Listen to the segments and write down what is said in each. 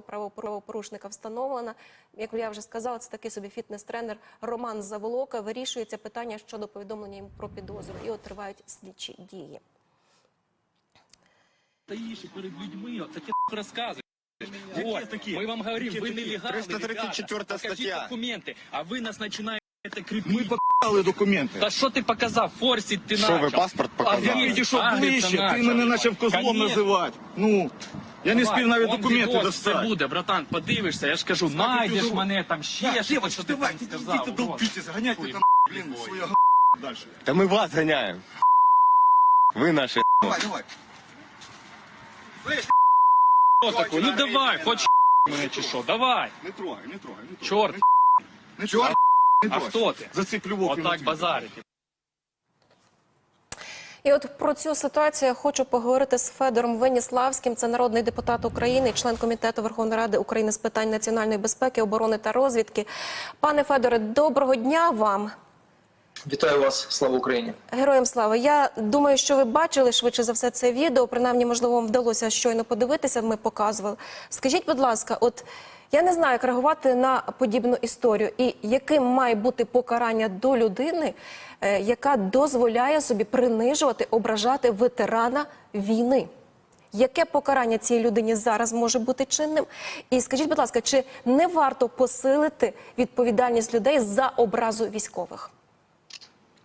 правопорушника встановлена. Як я вже сказала, це такий собі фітнес-тренер Роман Заволока. Вирішується питання щодо повідомлення їм про підозру. І от тривають слідчі дії. Стоїш перед людьми, такі розкази. Вот, такі? ми вам говорим, вы нелегали, 334 ребята. статья. покажите документи, а ви нас починаєте Ми показали документи. Та що ти показав? Форсить ти Що начав. ви паспорт А показали? я Я підійшов агриться ближче, ти начав. мене почав козлом Конечно. називати. Ну, я не спів навіть документи Це достати. буде, братан, подивишся, я ж кажу, знайдеш відео. мене там ще Так, щось, що ти там давайте, сказав. ідіть, урод. долбітесь, ганяйте Хуй там, блін, бігой. своє г... далі. Та ми вас ганяємо. Ви наші. Давай, давай. Хто такий? Ну давай, хоч мене чи що, давай. Не трогай, не трогай, не трогай. Чорт, Не трогай, не а хто ти? За цей плювок. Отак базарить. І от про цю ситуацію я хочу поговорити з Федором Веніславським. Це народний депутат України, член комітету Верховної Ради України з питань національної безпеки, оборони та розвідки. Пане Федоре, доброго дня вам. Вітаю вас, слава Україні. Героям слава. Я думаю, що ви бачили швидше за все це відео. Принаймні, можливо, вам вдалося щойно подивитися. Ми показували. Скажіть, будь ласка, от я не знаю, як реагувати на подібну історію, і яким має бути покарання до людини, е, яка дозволяє собі принижувати, ображати ветерана війни. Яке покарання цій людині зараз може бути чинним? І скажіть, будь ласка, чи не варто посилити відповідальність людей за образу військових?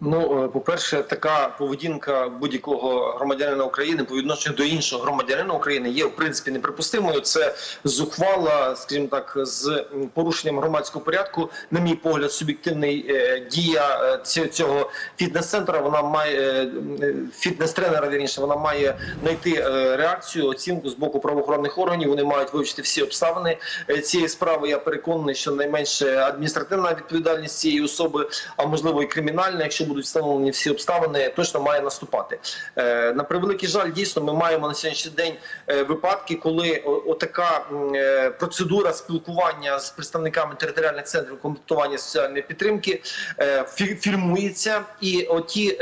Ну, е, по-перше, така поведінка будь-якого громадянина України по відношенню до іншого громадянина України є в принципі неприпустимою. Це зухвала, скажімо так, з порушенням громадського порядку. На мій погляд, суб'єктивний е, дія е, цього фітнес-центра. Вона має фітнес-тренера. Вірніше, вона має знайти реакцію, оцінку з боку правоохоронних органів. Вони мають вивчити всі обставини цієї справи. Я переконаний, що найменше адміністративна відповідальність цієї особи, а можливо і кримінальна, якщо будуть встановлені всі обставини, точно має наступати. Е, На превеликий жаль, дійсно, ми маємо на сьогоднішній день е, випадки, коли отака е, процедура спілкування з представниками територіальних центрів комплектування соціальної підтримки фірмується і оті,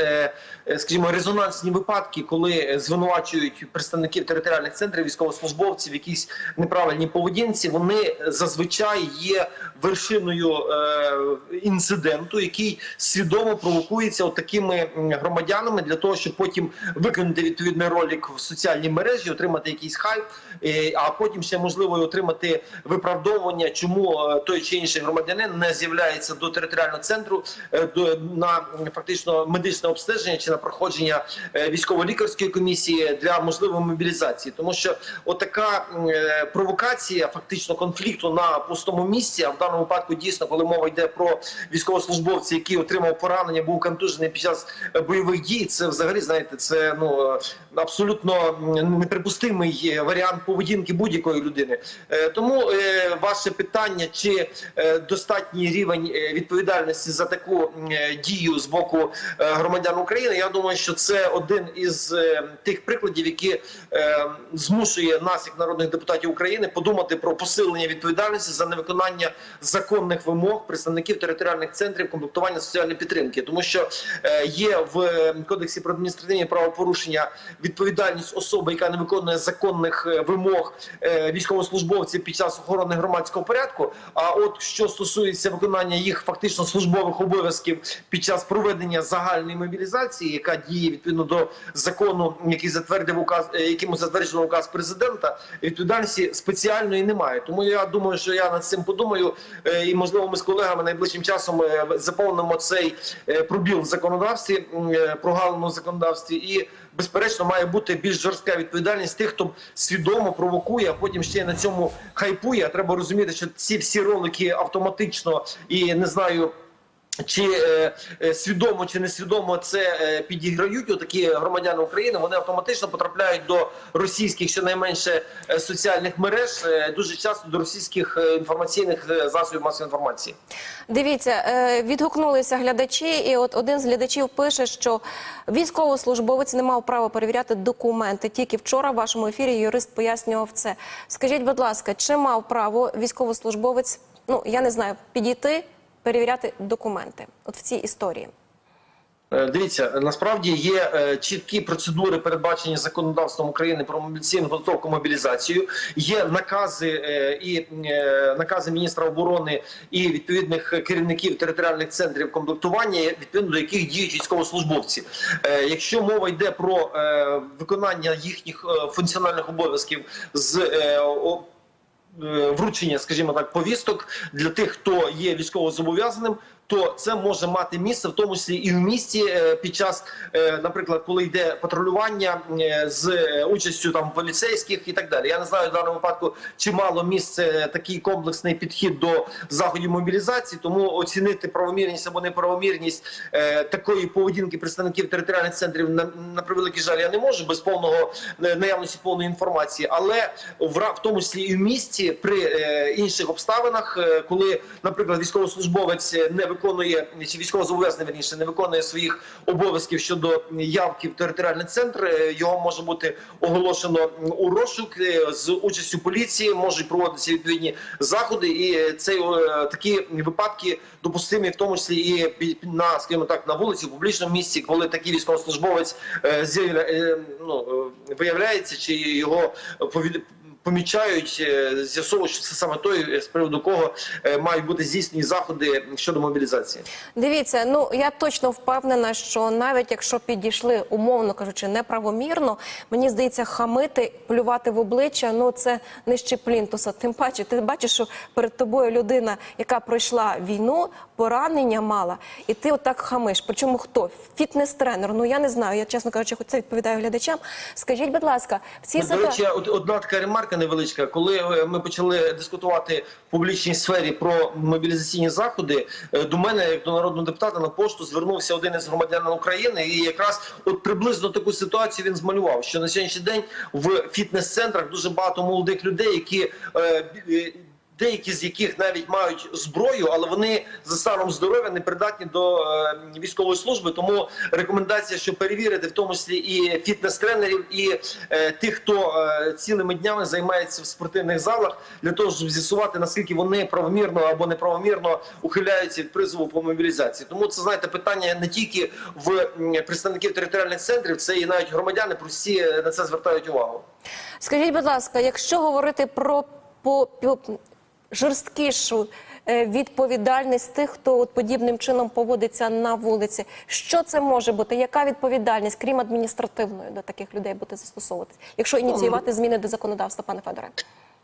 скажімо, резонансні випадки, коли звинувачують представників територіальних центрів військовослужбовців, в якійсь неправильній поведінці, вони зазвичай є вершиною е, інциденту, який свідомо провокується такими громадянами для того, щоб потім виконати відповідний ролик в соціальній мережі, отримати якийсь хайп, е, а потім ще можливо отримати виправдовування, чому е, той чи інший громадянин не з'являється до територіального центру е, до на фактично медичне обстеження чи на проходження е, військово-лікарської комісії для можливої мобілізації, тому що отака е, провокація фактично конфлікту на пустому місці, а в даному випадку дійсно, коли мова йде про військовослужбовця, який отримав поранення, був контужений під час бойових дій. Це взагалі знаєте, це ну абсолютно неприпустимий варіант поведінки будь-якої людини. Е, Тому ваше питання, чи достатній рівень відповідальності за таку дію з боку громадян України, я думаю, що це один із е, тих прикладів, які е, змушує нас, як народних депутатів України, подумати про посилення відповідальності за невиконання законних вимог представників територіальних центрів комплектування соціальної підтримки, тому що е, є в кодексі про адміністративні правопорушення відповідальність особи, яка не виконує законних вимог військовослужбовців під час охорони громадського порядку. А от що стосується виконання їх фактично службових обов'язків під час проведення загальної мобілізації, яка діє відповідно до закону, який затвердив указ, е, яким затверджено указ президента, відповідальності спеціальної немає. Тому я думаю, що я над цим подумаю, е, і можливо ми з колегами найближчим часом е, заповнимо цей пробіл в законодавстві, прогалину в законодавстві, і безперечно має бути більш жорстка відповідальність тих, хто свідомо провокує, а потім ще на цьому хайпує. Треба розуміти, що ці всі ролики автоматично і не знаю. Чи е, е, свідомо чи несвідомо це е, підіграють отакі громадяни України? Вони автоматично потрапляють до російських щонайменше е, соціальних мереж, е, дуже часто до російських е, інформаційних е, засобів масової інформації. Дивіться, е, відгукнулися глядачі, і от один з глядачів пише, що військовослужбовець не мав права перевіряти документи. Тільки вчора в вашому ефірі юрист пояснював це. Скажіть, будь ласка, чи мав право військовослужбовець, ну я не знаю, підійти, перевіряти документи? От в цій історії. Е, Дивіться, насправді є е, чіткі процедури, передбачені законодавством України про мобілізаційну підготовку мобілізацію. Є накази е, і накази міністра оборони і відповідних керівників територіальних центрів комплектування, відповідно до яких діють військовослужбовці. Якщо мова йде про виконання їхніх функціональних обов'язків з вручення, скажімо так, повісток для тих, хто є військовозобов'язаним, то це може мати місце, в тому числі і в місті е, під час, е, наприклад, коли йде патрулювання е, з участю там поліцейських і так далі. Я не знаю в даному випадку, чи мало місце такий комплексний підхід до заходів мобілізації, тому оцінити правомірність або неправомірність такої поведінки представників територіальних центрів на, на превеликий жаль я не можу без повного наявності повної інформації, але в, в тому числі і в місті при інших обставинах, коли, наприклад, військовослужбовець не виконує чи військовозобов'язаний верніше не виконує своїх обов'язків щодо явки в територіальний центр, е, його може бути оголошено у розшук е, з участю поліції, можуть проводитися відповідні заходи, і е, цей такі випадки допустимі, в тому числі і на скажімо так на вулиці, в публічному місці, коли такий військовослужбовець ну, виявляється, чи його помічають, е, з'ясовують, що це саме той, е, з приводу кого е, мають бути здійснені заходи щодо мобілізації. Дивіться, ну я точно впевнена, що навіть якщо підійшли, умовно кажучи, неправомірно, мені здається, хамити, плювати в обличчя, ну це нижче плінтуса. Тим паче, ти бачиш, що перед тобою людина, яка пройшла війну, поранення мала, і ти отак хамиш. Причому хто? Фітнес-тренер. Ну я не знаю. Я чесно кажучи, хоч це відповідаю глядачам. Скажіть, будь ласка, в цій ситуації... одна така ремарка невеличка. Коли е, ми почали дискутувати в публічній сфері про мобілізаційні заходи, е, до мене, як до народного депутата, на пошту звернувся один із громадян України, і якраз от приблизно таку ситуацію він змалював. Що на сьогоднішній день в фітнес-центрах дуже багато молодих людей, які е, Деякі з яких навіть мають зброю, але вони за станом здоров'я не придатні до е, військової служби. Тому рекомендація, що перевірити в тому числі і фітнес-тренерів, і е, тих, хто е, цілими днями займається в спортивних залах, для того, щоб з'ясувати наскільки вони правомірно або неправомірно ухиляються від призову по мобілізації. Тому це знаєте питання не тільки в представників територіальних центрів, це і навіть громадяни е, на це звертають увагу. Скажіть, будь ласка, якщо говорити про по жорсткішу е, відповідальність тих, хто от подібним чином поводиться на вулиці, що це може бути? Яка відповідальність, крім адміністративної, до таких людей буде застосовуватись, якщо ініціювати зміни до законодавства, пане Федоре?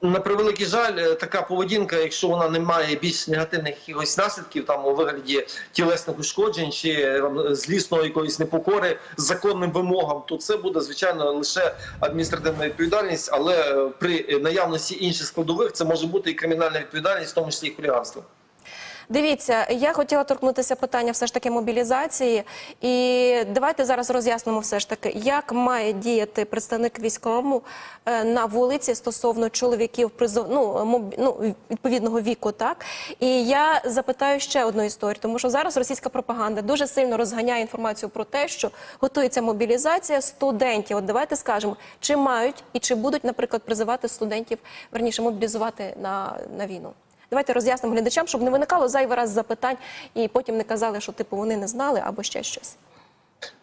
На превеликий жаль, е, така поведінка, якщо вона не має більш негативних якихось наслідків, там у вигляді тілесних ушкоджень чи е, злісної якоїсь непокори законним вимогам, то це буде звичайно лише адміністративна відповідальність, але е, при наявності інших складових це може бути і кримінальна відповідальність, в тому числі і хуліганство. Дивіться, я хотіла торкнутися питання все ж таки мобілізації, і давайте зараз роз'яснимо все ж таки, як має діяти представник військовому е, на вулиці стосовно чоловіків призов, ну, моб- ну, відповідного віку, так і я запитаю ще одну історію, тому що зараз російська пропаганда дуже сильно розганяє інформацію про те, що готується мобілізація студентів. От давайте скажемо, чи мають і чи будуть, наприклад, призивати студентів верніше мобілізувати на, на війну. Давайте роз'яснимо глядачам, щоб не виникало зайвий раз запитань і потім не казали, що типу вони не знали або ще щось.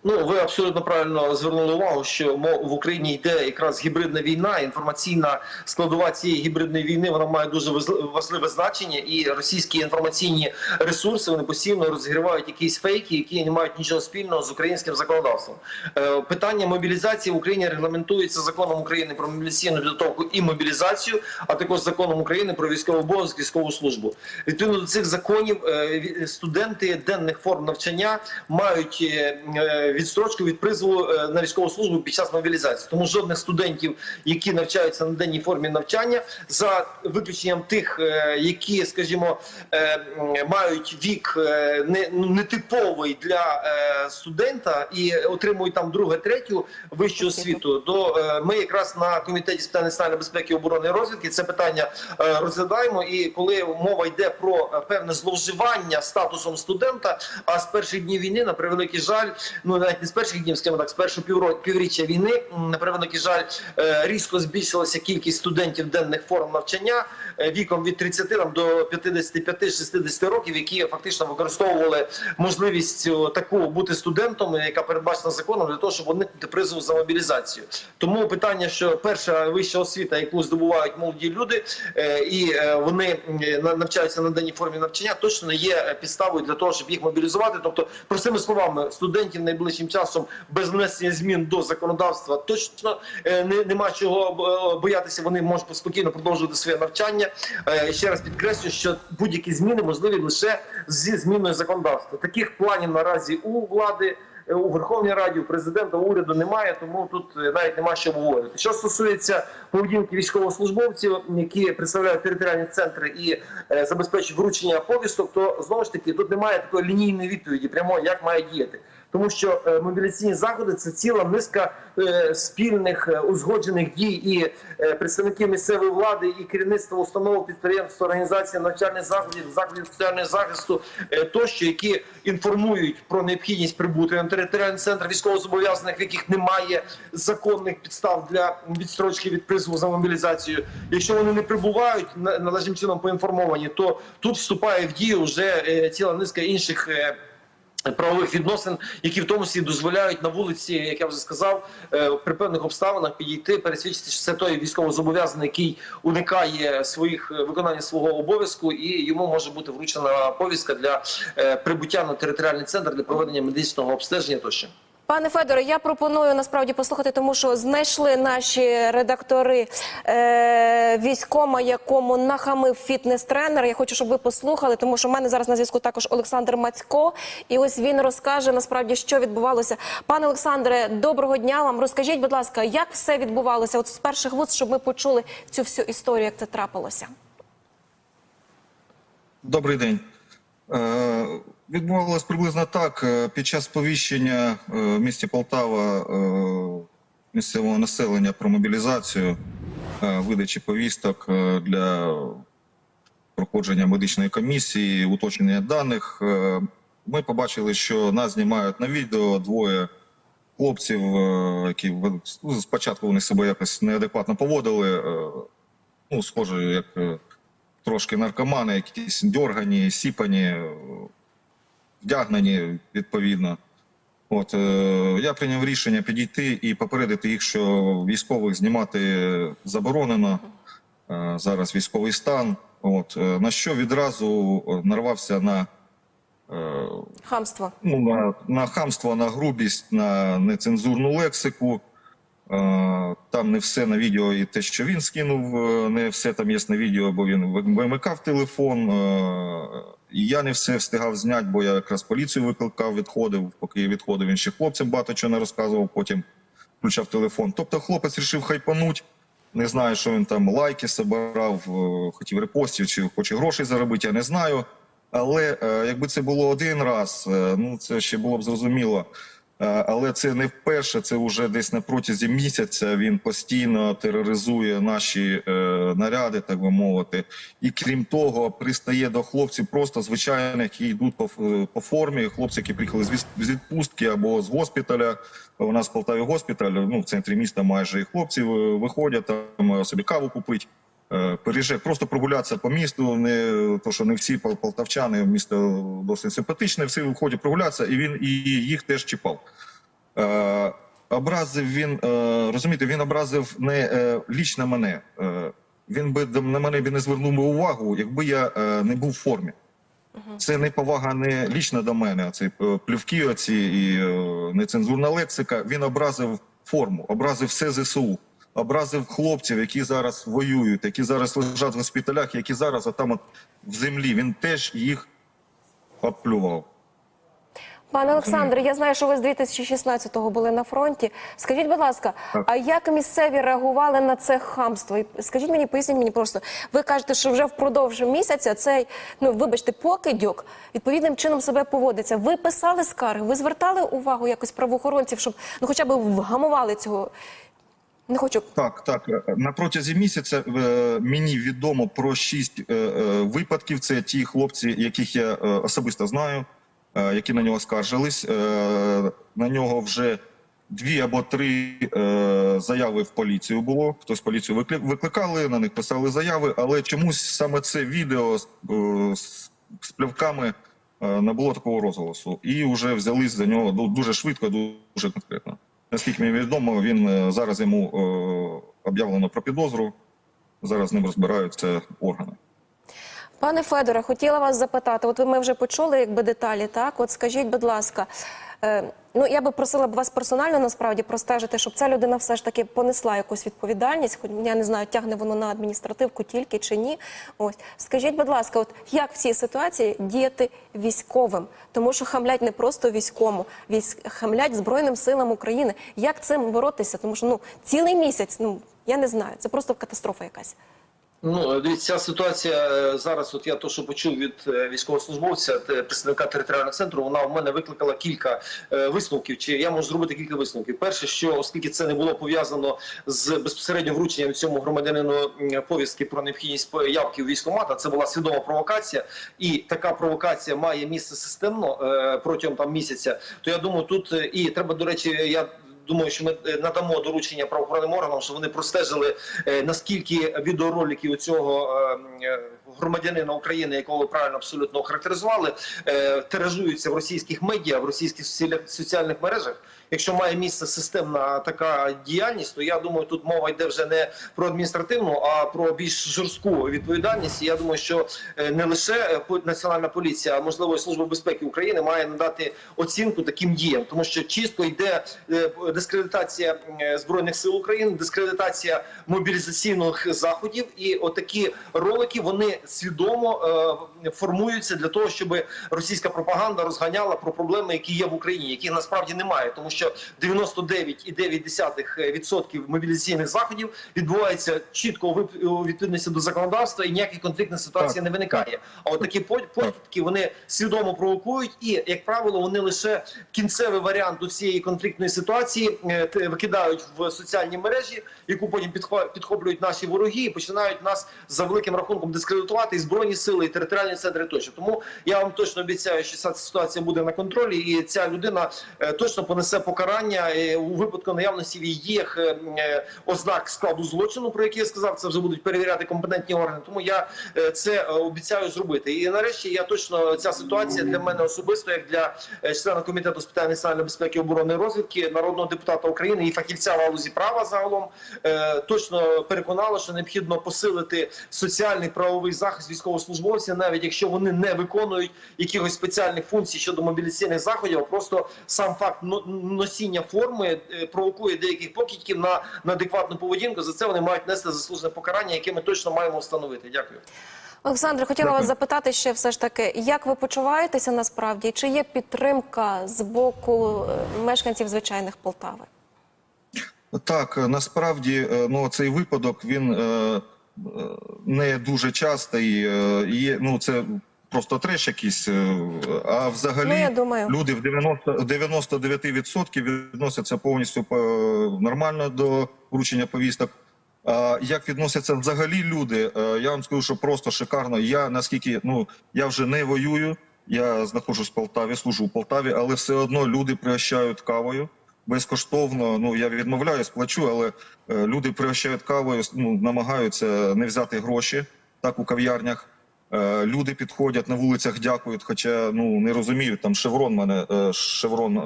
Ну, ви абсолютно правильно звернули увагу, що в Україні йде якраз гібридна війна. Інформаційна складова цієї гібридної війни вона має дуже важливе значення, і російські інформаційні ресурси вони постійно розгрівають якісь фейки, які не мають нічого спільного з українським законодавством. Е, Питання мобілізації в Україні регламентується законом України про мобілізаційну підготовку і мобілізацію, а також законом України про військовий обов'язок, військову службу. Відповідно до цих законів, е, студенти денних форм навчання мають е, відстрочку від призову е, на військову службу під час мобілізації. Тому жодних студентів, які навчаються на денній формі навчання, за виключенням тих, е, які, скажімо, е, мають вік не ну, нетиповий для студента і отримують там друге, третю вищу освіту, то ми якраз на комітеті з питань національної безпеки, оборони і розвідки це питання розглядаємо. І коли мова йде про певне зловживання статусом студента, а з перших днів війни, на превеликий жаль, ну навіть не з перших днів, скажімо так, з першого півріччя війни, на превеликий жаль, е, різко збільшилася кількість студентів денних форм навчання е, віком від 30 там, до 55-60 років, які фактично використовували можливість таку бути студентом, яка передбачена законом, для того, щоб уникнути призову за мобілізацію. Тому питання, що перша вища освіта, яку здобувають молоді люди, е, і е, вони на- навчаються на даній формі навчання, точно є е, підставою для того, щоб їх мобілізувати. Тобто, простими словами, студентів найближчим часом без внесення змін до законодавства точно е, не, нема чого е, боятися. Вони можуть спокійно продовжувати своє навчання. Е, Ще раз підкреслю, що будь-які зміни можливі лише зі зміною законодавства. Таких планів наразі у влади. У Верховній Раді, у президента, уряду немає, тому тут навіть нема що говорити. Що стосується поведінки військовослужбовців, які представляють територіальні центри і забезпечують вручення повісток, то знову ж таки тут немає такої лінійної відповіді, прямо як має діяти. Тому що е, мобіляційні заходи це ціла низка е, спільних е, узгоджених дій і представників місцевої влади, і керівництва установ, підприємств, організацій навчальних заходів, закладів соціального захисту тощо, які інформують про необхідність прибути на територіальний центр військовозобов'язаних, в яких немає законних підстав для відстрочки від призову за мобілізацію. Якщо вони не прибувають на- належним чином поінформовані, то тут вступає в дію вже ціла низка інших. Правових відносин, які в тому числі дозволяють на вулиці, як я вже сказав, е, при певних обставинах підійти, пересвідчити, що це той військовозобов'язаний, який уникає своїх е, виконання свого обов'язку, і йому може бути вручена повістка для е, прибуття на територіальний центр для проведення медичного обстеження тощо. Пане Федоре, я пропоную насправді послухати, тому що знайшли наші редактори е, військома, якому нахамив фітнес-тренер. Я хочу, щоб ви послухали, тому що в мене зараз на зв'язку також Олександр Мацько, і ось він розкаже насправді, що відбувалося. Пане Олександре, доброго дня вам. Розкажіть, будь ласка, як все відбувалося? От з перших вуст, щоб ми почули цю всю історію, як це трапилося. Добрий день. Відбувалось приблизно так. Е, Під час сповіщення е, в місті Полтава е, місцевого населення про мобілізацію, видачі повісток для проходження медичної комісії, уточнення даних, ми побачили, що нас знімають на відео двоє хлопців, які ну, спочатку вони себе якось неадекватно поводили. Ну, схоже, як трошки наркомани, якісь дьоргані, сіпані, вдягнені відповідно. От е, я прийняв рішення підійти і попередити їх, що військових знімати заборонено. Е, зараз військовий стан. От е, на що відразу нарвався на, е, Хамство. ну, на, на хамство, на грубість, на нецензурну лексику. Е, Там не все на відео, і те, що він скинув, не все там є на відео, бо він вимикав телефон. Я не все встигав зняти, бо я якраз поліцію викликав, відходив. Поки я відходив, він ще хлопцям багато чого не розказував, потім включав телефон. Тобто хлопець вирішив хайпануть. Не знаю, що він там лайки собирав, е, хотів репостів чи хоче грошей заробити, я не знаю. Але е, якби це було один раз, е, ну це ще було б зрозуміло. Е, Але це не вперше, це вже десь на протязі місяця він постійно тероризує наші е, наряди, так би мовити. І крім того, пристає до хлопців просто звичайних, які йдуть по, е, по формі. Хлопці, які приїхали з відпустки або з госпіталя. У нас в Полтаві госпіталь, ну в центрі міста майже і хлопці виходять там собі каву купити. Е, просто прогулятися по місту. Не то, що не всі полтавчани, місто досить симпатичне, всі виходять прогулятися, і він і їх теж чіпав. Е, образив він, е, розумієте, він образив не е, лічно мене. Е, він би на мене би не звернув би увагу, якби я е, не був в формі. Це не повага не лічно до мене, а це плювки, оці і е, нецензурна лексика. Він образив форму, образив все ЗСУ, образив хлопців, які зараз воюють, які зараз лежать в госпіталях, які зараз отам от в землі. Він теж їх обплював. Пане Олександре, я знаю, що ви з 2016-го були на фронті. Скажіть, будь ласка, а як місцеві реагували на це хамство? І скажіть мені, поясніть мені просто. Ви кажете, що вже впродовж місяця цей, ну вибачте, покидьок відповідним чином себе поводиться. Ви писали скарги, ви звертали увагу якось правоохоронців, щоб ну хоча б вгамували цього. Не хочу Так, так. На протязі місяця е, мені відомо про шість е, е, випадків. Це ті хлопці, яких я особисто знаю. які на нього скаржились. На нього вже дві або три заяви в поліцію було. Хтось поліцію викликали, на них писали заяви, але чомусь саме це відео з, плівками е, не було такого розголосу. І вже взялись за нього дуже швидко, дуже конкретно. Наскільки мені відомо, він е, зараз йому е, об'явлено про підозру. Зараз з ним розбираються органи. Пане Федоре, хотіла вас запитати. От ви ми вже почули якби деталі, так? От скажіть, будь ласка, ну я би просила б вас персонально насправді простежити, щоб ця людина все ж таки понесла якусь відповідальність. Хоч я не знаю, тягне воно на адміністративку тільки чи ні. Ось скажіть, будь ласка, от як в цій ситуації діяти військовим? Тому що хамлять не просто військовому, військ хамлять збройним силам України. Як цим боротися? Тому що ну цілий місяць, ну я не знаю, це просто катастрофа якась. Ну, ця ситуація е, зараз. От я то, що почув від е, військовослужбовця, представника територіального центру, вона в мене викликала кілька е, висновків. Чи я можу зробити кілька висновків? Перше, що оскільки це не було пов'язано з безпосередньо врученням цьому громадянину повістки про необхідність явки в військкомат, а це була свідома провокація, і така провокація має місце системно е, протягом там місяця. То я думаю, тут е, і треба до речі, я. Думаю, що ми е, надамо доручення правоохоронним органам, щоб вони простежили е, наскільки відеоролики у цього е, громадянина України, якого ви правильно абсолютно охарактеризували, е, тиражуються в російських медіа, в російських соціальних- мережах. Якщо має місце системна така діяльність, то я думаю, тут мова йде вже не про адміністративну, а про більш жорстку відповідальність. І я думаю, що е, не лише е, національна поліція, а можливо і служба безпеки України має надати оцінку таким діям, тому що чітко йде дискредитація збройних сил України, дискредитація мобілізаційних заходів, і отакі ролики вони свідомо е, формуються для того, щоб російська пропаганда розганяла про проблеми, які є в Україні, яких насправді немає, тому що 99,9% мобілізаційних заходів відбувається чітко у відповідності до законодавства, і ніяких конфліктних ситуацій Так. не виникає. А от такі по- покидки вони свідомо провокують, і як правило, вони лише кінцевий варіант до цієї конфліктної ситуації е, викидають в соціальні мережі, яку потім підхо- підхоплюють наші вороги і починають нас за великим рахунком дискредитувати і збройні сили, і територіальні центри тощо. Тому я вам точно обіцяю, що ця ситуація буде на контролі, і ця людина е, точно понесе покарання е, у випадку наявності в її е, ознак складу злочину, про який я сказав, це вже будуть перевіряти компетентні органи. Тому я це обіцяю зробити. І нарешті я точно ця ситуація для мене особисто, як для члена комітету з питань національної безпеки, оборони і розвідки, народного депутата України і фахівця в галузі права загалом точно переконала, що необхідно посилити соціальний правовий захист військовослужбовців, навіть якщо вони не виконують якихось спеціальних функцій щодо мобілізаційних заходів, а просто сам факт носіння форми е, провокує деяких покидьків на, на адекватну поведінку. За це вони мають нести заслужене покарання, яке ми точно маємо встановити. Дякую. Олександр, хотіла Дякую. вас запитати ще все ж таки, як ви почуваєтеся насправді? Чи є підтримка з боку е, мешканців звичайних Полтави? Так, насправді е, ну, цей випадок він е, не дуже частий. е, Є, ну, це просто треш якийсь. е, А взагалі Ну, я думаю. люди в 90, 99% відносяться повністю е, нормально до вручення повісток. А як відносяться взагалі люди? е, Я вам скажу, що просто шикарно. Я наскільки ну я вже не воюю. Я знаходжусь в Полтаві, служу в Полтаві, але все одно люди пригощають кавою безкоштовно. Ну я відмовляюсь, плачу, але е, люди пригощають кавою, ну намагаються не взяти гроші так у кав'ярнях. Е, люди підходять на вулицях, дякують, хоча ну не розуміють там шеврон. Мене е, шеврон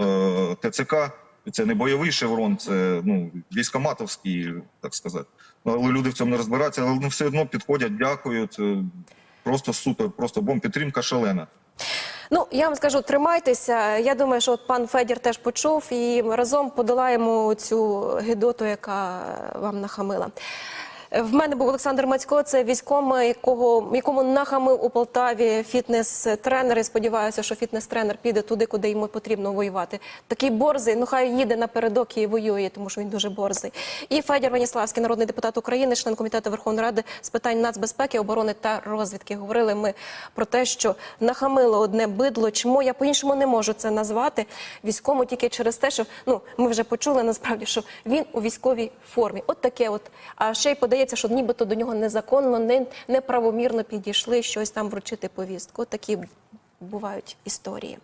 ТЦК. Це не бойовий шеврон, це ну військоматовський, так сказати. Ну, але люди в цьому не розбираються, але вони все одно підходять, дякують. Просто супер, просто бомб підтримка шалена. Ну я вам скажу, тримайтеся. Я думаю, що от пан Федір теж почув, і разом подолаємо цю гидоту, яка вам нахамила. В мене був Олександр Мацько, це військом, якого якому нахамив у Полтаві фітнес-тренер. І сподіваюся, що фітнес-тренер піде туди, куди йому потрібно воювати. Такий борзий, ну хай їде напередок і воює, тому що він дуже борзий. І Федір Ваніславський, народний депутат України, член комітету Верховної Ради з питань нацбезпеки, оборони та розвідки. Говорили ми про те, що нахамило одне бидло. Чому я по-іншому не можу це назвати війському тільки через те, що ну ми вже почули насправді, що він у військовій формі. От таке, от а ще й здається, що нібито до нього незаконно, неправомірно підійшли щось там вручити повістку. Такі бувають історії.